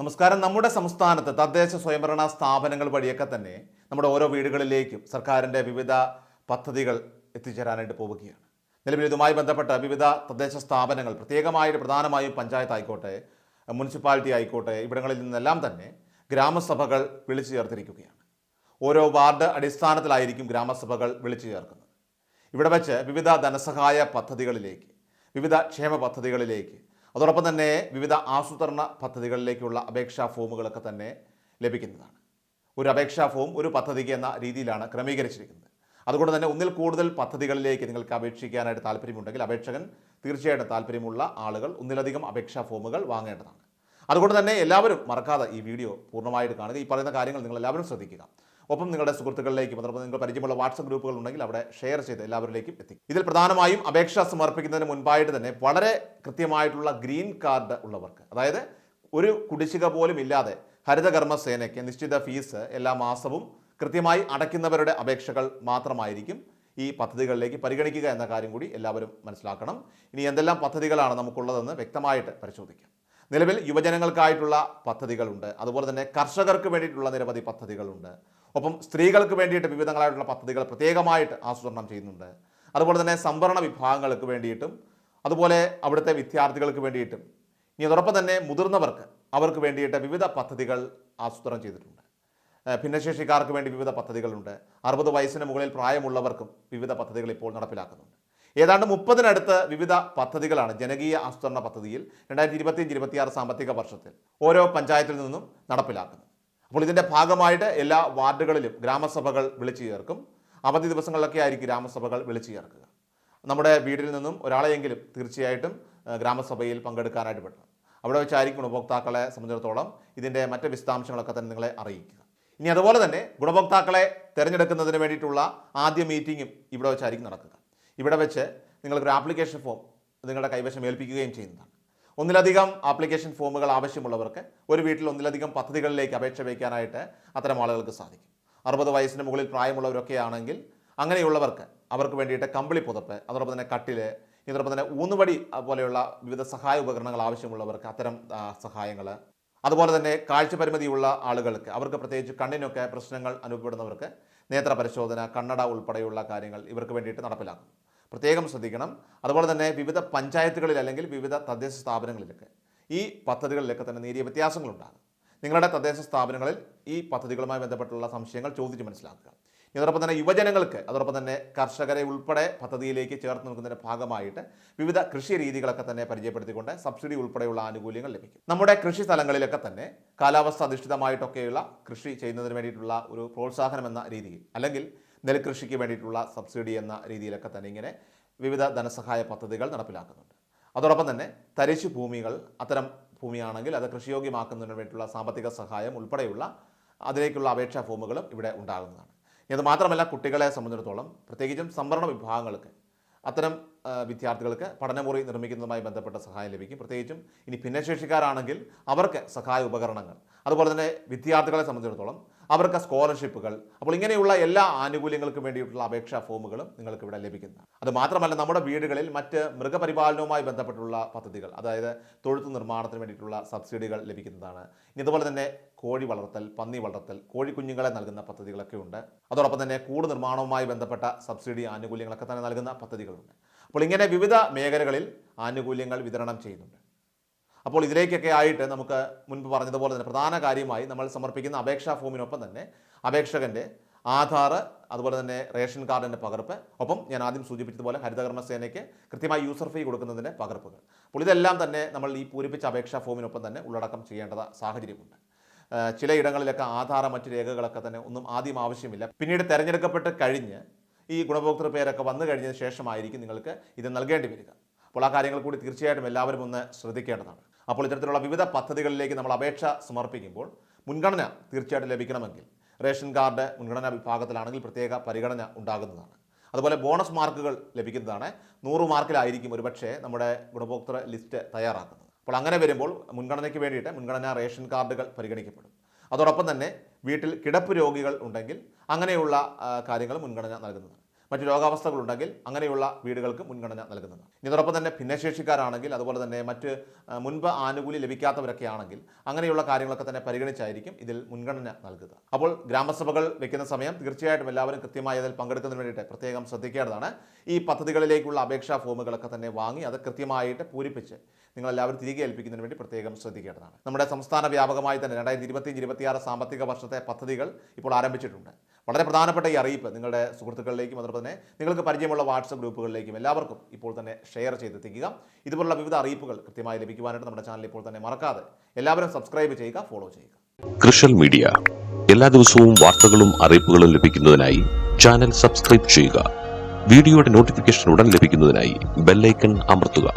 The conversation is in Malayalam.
നമസ്കാരം. നമ്മുടെ സംസ്ഥാനത്ത് തദ്ദേശ സ്വയംഭരണ സ്ഥാപനങ്ങൾ വഴിയൊക്കെ തന്നെ നമ്മുടെ ഓരോ വീടുകളിലേക്കും സർക്കാരിന്റെ വിവിധ പദ്ധതികൾ എത്തിച്ചേരാനായിട്ട് പോവുകയാണ്. നിലവിൽ ഇതുമായി ബന്ധപ്പെട്ട വിവിധ തദ്ദേശ സ്ഥാപനങ്ങൾ പ്രത്യേകമായിട്ട് പ്രധാനമായും പഞ്ചായത്ത് ആയിക്കോട്ടെ മുനിസിപ്പാലിറ്റി ആയിക്കോട്ടെ ഇവിടങ്ങളിൽ നിന്നെല്ലാം തന്നെ ഗ്രാമസഭകൾ വിളിച്ചു ചേർത്തിരിക്കുകയാണ്. ഓരോ വാർഡ് അടിസ്ഥാനത്തിലായിരിക്കും ഗ്രാമസഭകൾ വിളിച്ചു ചേർക്കുന്നത്. ഇവിടെ വെച്ച് വിവിധ ധനസഹായ പദ്ധതികളിലേക്ക് വിവിധ ക്ഷേമ പദ്ധതികളിലേക്ക് അതോടൊപ്പം തന്നെ വിവിധ ആസൂത്രണ പദ്ധതികളിലേക്കുള്ള അപേക്ഷാ ഫോമുകളൊക്കെ തന്നെ ലഭിക്കുന്നതാണ്. ഒരു അപേക്ഷാ ഫോം ഒരു പദ്ധതിക്ക് എന്ന രീതിയിലാണ് ക്രമീകരിച്ചിരിക്കുന്നത്. അതുകൊണ്ട് തന്നെ ഒന്നിൽ കൂടുതൽ പദ്ധതികളിലേക്ക് നിങ്ങൾക്ക് അപേക്ഷിക്കാനായിട്ട് താല്പര്യമുണ്ടെങ്കിൽ അപേക്ഷകൻ തീർച്ചയായിട്ടും താല്പര്യമുള്ള ആളുകൾ ഒന്നിലധികം അപേക്ഷാ ഫോമുകൾ വാങ്ങേണ്ടതാണ്. അതുകൊണ്ട് തന്നെ എല്ലാവരും മറക്കാതെ ഈ വീഡിയോ പൂർണമായിട്ട് കാണുക. ഈ പറയുന്ന കാര്യങ്ങൾ നിങ്ങൾ എല്ലാവരും ശ്രദ്ധിക്കുക. ഒപ്പം നിങ്ങളുടെ സുഹൃത്തുക്കളിലേക്കും അതോടൊപ്പം നിങ്ങൾ പരിചയമുള്ള വാട്സപ്പ് ഗ്രൂപ്പുകൾ ഉണ്ടെങ്കിൽ അവിടെ ഷെയർ ചെയ്ത് എല്ലാവരിലേക്കും എത്തിക്കും ഇതിൽ പ്രധാനമായും അപേക്ഷ സമർപ്പിക്കുന്നതിന് മുൻപായിട്ട് തന്നെ വളരെ കൃത്യമായിട്ടുള്ള ഗ്രീൻ കാർഡ് ഉള്ളവർക്ക് അതായത് ഒരു കുടിശ്ശിക പോലും ഇല്ലാതെ ഹരിതകർമ്മ സേനയ്ക്ക് നിശ്ചിത ഫീസ് എല്ലാ മാസവും കൃത്യമായി അടയ്ക്കുന്നവരുടെ അപേക്ഷകൾ മാത്രമായിരിക്കും ഈ പദ്ധതികളിലേക്ക് പരിഗണിക്കുക എന്ന കാര്യം കൂടി എല്ലാവരും മനസ്സിലാക്കണം. ഇനി എന്തെല്ലാം പദ്ധതികളാണ് നമുക്കുള്ളതെന്ന് വ്യക്തമായിട്ട് പരിശോധിക്കാം. നിലവിൽ യുവജനങ്ങൾക്കായിട്ടുള്ള പദ്ധതികളുണ്ട്. അതുപോലെ തന്നെ കർഷകർക്ക് വേണ്ടിയിട്ടുള്ള നിരവധി പദ്ധതികളുണ്ട്. ഒപ്പം സ്ത്രീകൾക്ക് വേണ്ടിയിട്ട് വിവിധങ്ങളായിട്ടുള്ള പദ്ധതികൾ പ്രത്യേകമായിട്ട് ആസൂത്രണം ചെയ്യുന്നുണ്ട്. അതുപോലെ തന്നെ സംവരണ വിഭാഗങ്ങൾക്ക് വേണ്ടിയിട്ടും അതുപോലെ അവിടുത്തെ വിദ്യാർത്ഥികൾക്ക് വേണ്ടിയിട്ടും ഇനി അതോടൊപ്പം തന്നെ മുതിർന്നവർക്ക് അവർക്ക് വേണ്ടിയിട്ട് വിവിധ പദ്ധതികൾ ആസൂത്രണം ചെയ്തിട്ടുണ്ട്. ഭിന്നശേഷിക്കാർക്ക് വേണ്ടി വിവിധ പദ്ധതികളുണ്ട്. അറുപത് വയസ്സിന് മുകളിൽ പ്രായമുള്ളവർക്കും വിവിധ പദ്ധതികൾ ഇപ്പോൾ നടപ്പിലാക്കുന്നുണ്ട്. ഏതാണ്ട് മുപ്പതിനടുത്ത് വിവിധ പദ്ധതികളാണ് ജനകീയ ആസൂത്രണ പദ്ധതിയിൽ രണ്ടായിരത്തി ഇരുപത്തിയഞ്ച് ഇരുപത്തിയാറ് സാമ്പത്തിക വർഷത്തിൽ ഓരോ പഞ്ചായത്തിൽ നിന്നും നടപ്പിലാക്കുന്നത്. അപ്പോൾ ഇതിന്റെ ഭാഗമായിട്ട് എല്ലാ വാർഡുകളിലും ഗ്രാമസഭകൾ വിളിച്ചു ചേർക്കും. അവധി ദിവസങ്ങളിലൊക്കെ ആയിരിക്കും ഗ്രാമസഭകൾ വിളിച്ചു ചേർക്കുക. നമ്മുടെ വീട്ടിൽ നിന്നും ഒരാളെയെങ്കിലും തീർച്ചയായിട്ടും ഗ്രാമസഭയിൽ പങ്കെടുക്കാനായിട്ട് പറ്റണം അവിടെ വെച്ചായിരിക്കും ഗുണഭോക്താക്കളെ സംബന്ധിച്ചിടത്തോളം ഇതിന്റെ മറ്റ് വിശദാംശങ്ങളൊക്കെ തന്നെ നിങ്ങളെ അറിയിക്കുക. ഇനി അതുപോലെ തന്നെ ഗുണഭോക്താക്കളെ തിരഞ്ഞെടുക്കുന്നതിന് വേണ്ടിയിട്ടുള്ള ആദ്യ മീറ്റിങ്ങും ഇവിടെ വെച്ചായിരിക്കും നടക്കുക. ഇവിടെ വെച്ച് നിങ്ങൾക്ക് ആപ്ലിക്കേഷൻ ഫോം നിങ്ങളുടെ കൈവശം ഏൽപ്പിക്കുകയും ചെയ്യുന്നതാണ്. ഒന്നിലധികം ആപ്ലിക്കേഷൻ ഫോമുകൾ ആവശ്യമുള്ളവർക്ക് ഒരു വീട്ടിൽ ഒന്നിലധികം പദ്ധതികളിലേക്ക് അപേക്ഷ വയ്ക്കാനായിട്ട് അത്തരം ആളുകൾക്ക് സാധിക്കും. അറുപത് വയസ്സിന് മുകളിൽ പ്രായമുള്ളവരൊക്കെ ആണെങ്കിൽ അങ്ങനെയുള്ളവർക്ക് അവർക്ക് വേണ്ടിയിട്ട് കമ്പിളി പുതപ്പ് അതോടൊപ്പം തന്നെ കട്ടിൽ ഇതോടൊപ്പം തന്നെ ഊന്നുവടി പോലെയുള്ള വിവിധ സഹായ ഉപകരണങ്ങൾ ആവശ്യമുള്ളവർക്ക് അത്തരം സഹായങ്ങൾ അതുപോലെ തന്നെ കാഴ്ച പരിമിതിയുള്ള ആളുകൾക്ക് അവർക്ക് പ്രത്യേകിച്ച് കണ്ണിനൊക്കെ പ്രശ്നങ്ങൾ അനുഭവപ്പെടുന്നവർക്ക് നേത്ര പരിശോധന കണ്ണട ഉൾപ്പെടെയുള്ള കാര്യങ്ങൾ ഇവർക്ക് വേണ്ടിയിട്ട് നടപ്പിലാക്കും. പ്രത്യേകം ശ്രദ്ധിക്കണം. അതുപോലെ തന്നെ വിവിധ പഞ്ചായത്തുകളിൽ അല്ലെങ്കിൽ വിവിധ തദ്ദേശ സ്ഥാപനങ്ങളിലൊക്കെ ഈ പദ്ധതികളിലൊക്കെ തന്നെ നേരിയ വ്യത്യാസങ്ങളുണ്ടാകും. നിങ്ങളുടെ തദ്ദേശ സ്ഥാപനങ്ങളിൽ ഈ പദ്ധതികളുമായി ബന്ധപ്പെട്ടുള്ള സംശയങ്ങൾ ചോദിച്ച് മനസ്സിലാക്കുക. ഇതോടൊപ്പം തന്നെ യുവജനങ്ങൾക്ക് അതോടൊപ്പം തന്നെ കർഷകരെ ഉൾപ്പെടെ പദ്ധതിയിലേക്ക് ചേർത്ത് നിൽക്കുന്നതിന്റെ ഭാഗമായിട്ട് വിവിധ കൃഷി രീതികളൊക്കെ തന്നെ പരിചയപ്പെടുത്തിക്കൊണ്ട് സബ്സിഡി ഉൾപ്പെടെയുള്ള ആനുകൂല്യങ്ങൾ ലഭിക്കും. നമ്മുടെ കൃഷി സ്ഥലങ്ങളിലൊക്കെ തന്നെ കാലാവസ്ഥ അധിഷ്ഠിതമായിട്ടൊക്കെയുള്ള കൃഷി ചെയ്യുന്നതിന് വേണ്ടിയിട്ടുള്ള ഒരു പ്രോത്സാഹനം എന്ന രീതിയിൽ അല്ലെങ്കിൽ നെൽകൃഷിക്ക് വേണ്ടിയിട്ടുള്ള സബ്സിഡി എന്ന രീതിയിലൊക്കെ തന്നെ ഇങ്ങനെ വിവിധ ധനസഹായ പദ്ധതികൾ നടപ്പിലാക്കുന്നുണ്ട്. അതോടൊപ്പം തന്നെ തരിശു ഭൂമികൾ അത്തരം ഭൂമിയാണെങ്കിൽ അത് കൃഷിയോഗ്യമാക്കുന്നതിന് വേണ്ടിയിട്ടുള്ള സാമ്പത്തിക സഹായം ഉൾപ്പെടെയുള്ള അതിലേക്കുള്ള അപേക്ഷാ ഫോമുകളും ഇവിടെ ഉണ്ടാകുന്നതാണ്. ഇത് മാത്രമല്ല കുട്ടികളെ സംബന്ധിച്ചിടത്തോളം പ്രത്യേകിച്ചും സംവരണ വിഭാഗങ്ങൾക്ക് അത്തരം വിദ്യാർത്ഥികൾക്ക് പഠനമുറി നിർമ്മിക്കുന്നതുമായി ബന്ധപ്പെട്ട സഹായം ലഭിക്കും. പ്രത്യേകിച്ചും ഇനി ഭിന്നശേഷിക്കാരാണെങ്കിൽ അവർക്ക് സഹായ ഉപകരണങ്ങൾ. അതുപോലെ തന്നെ വിദ്യാർത്ഥികളെ സംബന്ധിച്ചിടത്തോളം അവർക്ക് സ്കോളർഷിപ്പുകൾ അപ്പോൾ ഇങ്ങനെയുള്ള എല്ലാ ആനുകൂല്യങ്ങൾക്കും വേണ്ടിയിട്ടുള്ള അപേക്ഷാ ഫോമുകളും നിങ്ങൾക്ക് ഇവിടെ ലഭിക്കുന്നു. അത് മാത്രമല്ല നമ്മുടെ വീടുകളിൽ മറ്റ് മൃഗപരിപാലനവുമായി ബന്ധപ്പെട്ടുള്ള പദ്ധതികൾ അതായത് തൊഴുത്ത് നിർമ്മാണത്തിന് വേണ്ടിയിട്ടുള്ള സബ്സിഡികൾ ലഭിക്കുന്നതാണ്. ഇനി ഇതുപോലെ തന്നെ കോഴി വളർത്തൽ പന്നി വളർത്തൽ കോഴിക്കുഞ്ഞുങ്ങളെ നൽകുന്ന പദ്ധതികളൊക്കെ ഉണ്ട്. അതോടൊപ്പം തന്നെ കൂട് നിർമ്മാണവുമായി ബന്ധപ്പെട്ട സബ്സിഡി ആനുകൂല്യങ്ങളൊക്കെ തന്നെ നൽകുന്ന പദ്ധതികളുണ്ട്. അപ്പോൾ ഇങ്ങനെ വിവിധ മേഖലകളിൽ ആനുകൂല്യങ്ങൾ വിതരണം ചെയ്യുന്നുണ്ട്. അപ്പോൾ ഇതിലേക്കൊക്കെ ആയിട്ട് നമുക്ക് മുൻപ് പറഞ്ഞതുപോലെ തന്നെ പ്രധാന കാര്യമായി നമ്മൾ സമർപ്പിക്കുന്ന അപേക്ഷാ ഫോമിനൊപ്പം തന്നെ അപേക്ഷകന്റെ ആധാർ അതുപോലെ തന്നെ റേഷൻ കാർഡിന്റെ പകർപ്പ് ഒപ്പം ഞാൻ ആദ്യം സൂചിപ്പിച്ചതുപോലെ ഹരിതകർമ്മ സേനയ്ക്ക് കൃത്യമായി യൂസർ ഫീ കൊടുക്കുന്നതിന്റെ പകർപ്പുകൾ. അപ്പോൾ ഇതെല്ലാം തന്നെ നമ്മൾ ഈ പൂരിപ്പിച്ച അപേക്ഷാ ഫോമിനൊപ്പം തന്നെ ഉള്ളടക്കം ചെയ്യേണ്ട സാഹചര്യമുണ്ട്. ചിലയിടങ്ങളിലൊക്കെ ആധാര മറ്റ് രേഖകളൊക്കെ തന്നെ ഒന്നും ആദ്യം ആവശ്യമില്ല. പിന്നീട് തിരഞ്ഞെടുക്കപ്പെട്ട് കഴിഞ്ഞ് ഈ ഗുണഭോക്തൃ പേരൊക്കെ വന്നു കഴിഞ്ഞതിന് ശേഷമായിരിക്കും നിങ്ങൾക്ക് ഇത് നൽകേണ്ടി വരിക. അപ്പോൾ ആ കാര്യങ്ങൾ കൂടി തീർച്ചയായിട്ടും എല്ലാവരും ഒന്ന് ശ്രദ്ധിക്കേണ്ടതാണ്. അപ്പോൾ ഇത്തരത്തിലുള്ള വിവിധ പദ്ധതികളിലേക്ക് നമ്മൾ അപേക്ഷ സമർപ്പിക്കുമ്പോൾ മുൻഗണന തീർച്ചയായിട്ടും ലഭിക്കണമെങ്കിൽ റേഷൻ കാർഡ് മുൻഗണനാ വിഭാഗത്തിലാണെങ്കിൽ പ്രത്യേക പരിഗണന ഉണ്ടാകുന്നതാണ്. അതുപോലെ ബോണസ് മാർക്കുകൾ ലഭിക്കുന്നതാണ്. നൂറ് മാർക്കിലായിരിക്കും ഒരുപക്ഷെ നമ്മുടെ ഗുണഭോക്തൃ ലിസ്റ്റ് തയ്യാറാക്കുന്നത്. അപ്പോൾ അങ്ങനെ വരുമ്പോൾ മുൻഗണനയ്ക്ക് വേണ്ടിയിട്ട് മുൻഗണനാ റേഷൻ കാർഡുകൾ പരിഗണിക്കപ്പെടും. അതോടൊപ്പം തന്നെ വീട്ടിൽ കിടപ്പ് രോഗികൾ ഉണ്ടെങ്കിൽ അങ്ങനെയുള്ള കാര്യങ്ങൾ മുൻഗണന നൽകുന്നതാണ്. മറ്റ് രോഗാവസ്ഥകളുണ്ടെങ്കിൽ അങ്ങനെയുള്ള വീടുകൾക്ക് മുൻഗണന നൽകുന്നത്. ഇതോടൊപ്പം തന്നെ ഭിന്നശേഷിക്കാരാണെങ്കിൽ അതുപോലെ തന്നെ മറ്റ് മുൻപ് ആനുകൂല്യം ലഭിക്കാത്തവരൊക്കെ ആണെങ്കിൽ അങ്ങനെയുള്ള കാര്യങ്ങളൊക്കെ തന്നെ പരിഗണിച്ചായിരിക്കും ഇതിൽ മുൻഗണന നൽകുക. അപ്പോൾ ഗ്രാമസഭകൾ വെക്കുന്ന സമയം തീർച്ചയായിട്ടും എല്ലാവരും കൃത്യമായി അതിൽ പങ്കെടുക്കുന്നതിന് വേണ്ടിയിട്ട് പ്രത്യേകം ശ്രദ്ധിക്കേണ്ടതാണ്. ഈ പദ്ധതികളിലേക്കുള്ള അപേക്ഷാ ഫോമുകളൊക്കെ തന്നെ വാങ്ങി അത് കൃത്യമായിട്ട് പൂരിപ്പിച്ച് നിങ്ങളെല്ലാവരും തിരികെ ഏൽപ്പിക്കുന്നതിന് വേണ്ടി പ്രത്യേകം ശ്രദ്ധിക്കേണ്ടതാണ്. നമ്മുടെ സംസ്ഥാന വ്യാപകമായി തന്നെ രണ്ടായിരത്തി ഇരുപത്തിയഞ്ച് ഇരുപത്തിയാറ് സാമ്പത്തിക വർഷത്തെ പദ്ധതികൾ ഇപ്പോൾ ആരംഭിച്ചിട്ടുണ്ട്. വളരെ പ്രധാനപ്പെട്ട ഈ അറിയിപ്പ് നിങ്ങളുടെ സുഹൃത്തുക്കളിലേക്കും അതുപോലെ തന്നെ നിങ്ങൾക്ക് പരിചയമുള്ള വാട്സപ്പ് ഗ്രൂപ്പുകളിലേക്കും എല്ലാവർക്കും ഇപ്പോൾ തന്നെ ഷെയർ ചെയ്തെത്തിക്കുക. ഇതുപോലുള്ള വിവിധ അറിയിപ്പുകൾ കൃത്യമായി ലഭിക്കുവാനായിട്ട് നമ്മുടെ ചാനൽ ഇപ്പോൾ തന്നെ മറക്കാതെ എല്ലാവരും സബ്സ്ക്രൈബ് ചെയ്യുക ഫോളോ ചെയ്യുക. കൃഷൽ മീഡിയ. എല്ലാ ദിവസവും വാർത്തകളും അറിയിപ്പുകളും ലഭിക്കുന്നതിനായി ചാനൽ സബ്സ്ക്രൈബ് ചെയ്യുക. വീഡിയോയുടെ നോട്ടിഫിക്കേഷൻ ഉടൻ ലഭിക്കുന്നതിനായി ബെല്ലൈക്കൺ അമർത്തുക.